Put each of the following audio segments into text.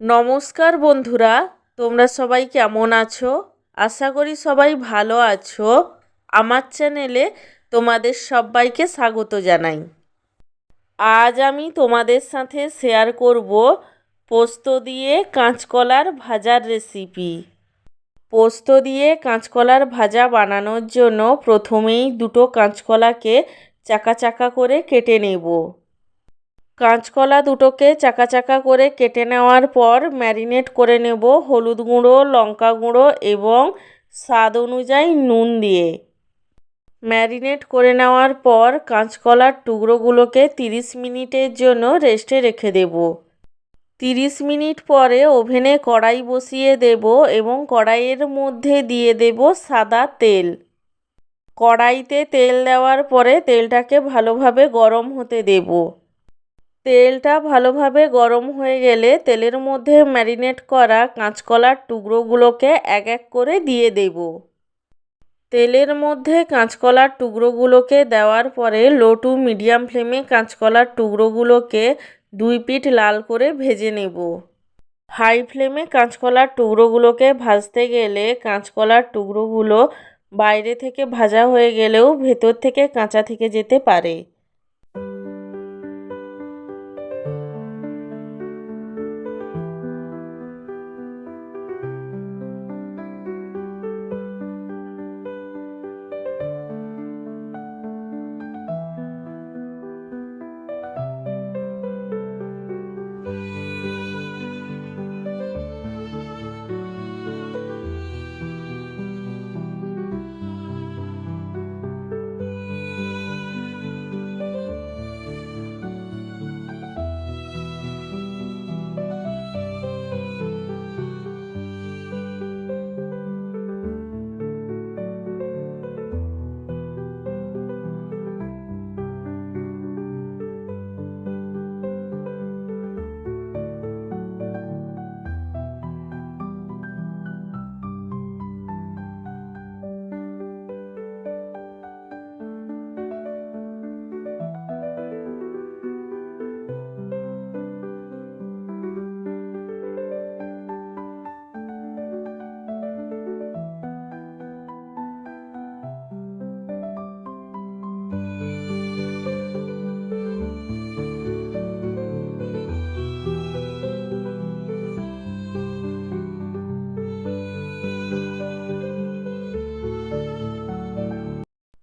নমস্কার বন্ধুরা, তোমরা সবাই কেমন আছো? আশা করি সবাই ভালো আছো। আমার চ্যানেলে তোমাদের সবাইকে স্বাগত জানাই। আজ আমি তোমাদের সাথে শেয়ার করব পোস্ত দিয়ে কাঁচকলার ভাজার রেসিপি পোস্ত দিয়ে কাঁচকলার ভাজা বানানোর জন্য প্রথমেই দুটো কাঁচকলাকে চাকা চাকা করে কেটে নেব। কাঁচকলা দুটোকে চাকা চাকা করে কেটে নেওয়ার পর ম্যারিনেট করে নেব হলুদ গুঁড়ো, লঙ্কা গুঁড়ো এবং স্বাদ অনুযায়ী নুন দিয়ে। ম্যারিনেট করে নেওয়ার পর কাঁচকলার টুকরোগুলোকে তিরিশ মিনিটের জন্য রেস্টে রেখে দেব। তিরিশ মিনিট পরে ওভেনে কড়াই বসিয়ে দেব এবং কড়াইয়ের মধ্যে দিয়ে দেব সাদা তেল। কড়াইতে তেল দেওয়ার পরে তেলটাকে ভালোভাবে গরম হতে দেবো। তেলটা ভালোভাবে গরম হয়ে গেলে তেলের মধ্যে ম্যারিনেট করা কাঁচকলার টুকরোগুলোকে এক এক করে দিয়ে দেব। তেলের মধ্যে কাঁচকলার টুকরোগুলোকে দেওয়ার পরে লো টু মিডিয়াম ফ্লেমে কাঁচকলার টুকরোগুলোকে দুই পিঠ লাল করে ভেজে নেব। হাই ফ্লেমে কাঁচকলার টুকরোগুলোকে ভাজতে গেলে কাঁচকলার টুকরোগুলো বাইরে থেকে ভাজা হয়ে গেলেও ভেতর থেকে কাঁচা থেকে যেতে পারে।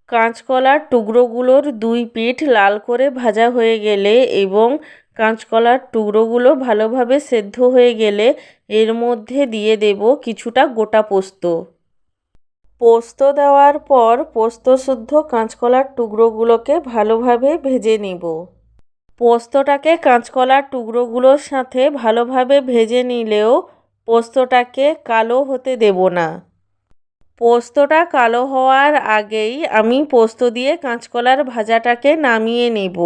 কাঁচকলার টুকরোগুলোর দুই পিঠ লাল করে ভাজা হয়ে গেলে এবং কাঁচকলার টুকরোগুলো ভালোভাবে সেদ্ধ হয়ে গেলে এর মধ্যে দিয়ে দেব কিছুটা গোটা পোস্ত। পোস্ত দেওয়ার পর পোস্ত শুদ্ধ কাঁচকলার টুকরোগুলোকে ভালোভাবে ভেজে নেব। পোস্তটাকে কাঁচকলার টুকরোগুলোর সাথে ভালোভাবে ভেজে নিলেও পোস্তটাকে কালো হতে দেব না। পোস্তটা কালো হওয়ার আগেই আমি পোস্ত দিয়ে কাঁচকলার ভাজাটাকে নামিয়ে নেব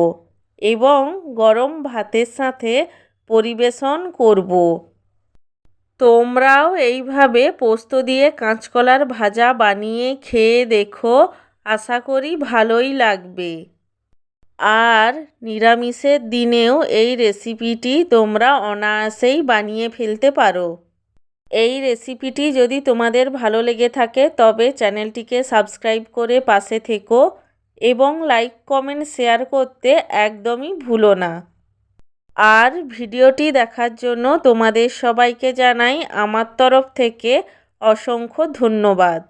এবং গরম ভাতের সাথে পরিবেশন করব। তোমরাও এইভাবে পোস্ত দিয়ে কাঁচকলার ভাজা বানিয়ে খেয়ে দেখো, আশা করি ভালোই লাগবে। আর নিরামিষের দিনেও এই রেসিপিটি তোমরা অনায়াসেই বানিয়ে ফেলতে পারো। এই রেসিপিটি যদি তোমাদের ভালো লেগে থাকে, তবে চ্যানেলটিকে সাবস্ক্রাইব করে পাশে থেকো এবং লাইক কমেন্ট শেয়ার করতে একদমই ভুলো না। আর ভিডিওটি দেখার জন্য তোমাদের সবাইকে জানাই আমার তরফ থেকে অসংখ্য ধন্যবাদ।